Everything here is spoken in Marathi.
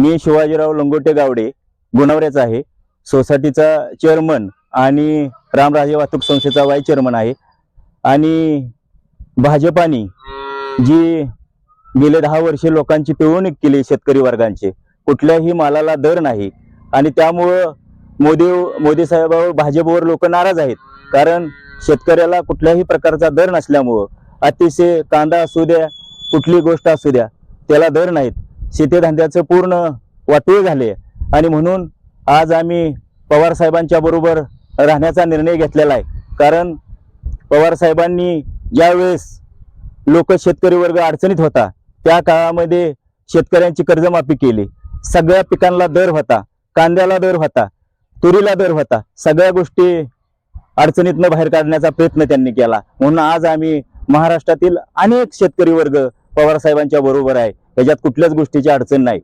मी शिवाजीराव लंगोटे गावडे गुणवऱ्याचा आहे. सोसायटीचा चेअरमन आणि रामराजे वाहतूक संस्थेचा वाईस चेअरमन आहे. आणि भाजपाने जी गेले दहा वर्षे लोकांची पिळवणूक केली शेतकरी वर्गांचे कुठल्याही मालाला दर नाही. आणि त्यामुळं मोदी मोदी साहेबावर भाजपवर लोक नाराज आहेत. कारण शेतकऱ्याला कुठल्याही प्रकारचा दर नसल्यामुळं अतिशय कांदा असू द्या कुठली गोष्ट असू द्या त्याला दर नाहीत. शेतीधंद्याचं पूर्ण वाटोळ झाले. आणि म्हणून आज आम्ही पवार साहेबांच्या बरोबर राहण्याचा निर्णय घेतलेला आहे. कारण पवार साहेबांनी ज्यावेळेस लोक शेतकरी वर्ग अडचणीत होता त्या काळामध्ये शेतकऱ्यांची कर्जमाफी केली. सगळ्या पिकांना दर होता कांद्याला दर होता तुरीला दर होता. सगळ्या गोष्टी अडचणीतनं बाहेर काढण्याचा प्रयत्न त्यांनी केला. म्हणून आज आम्ही महाराष्ट्रातील अनेक शेतकरी वर्ग पवार साहेबांच्या बरोबर आहे. त्याच्यात कुठल्याच गोष्टीची अडचण नाही.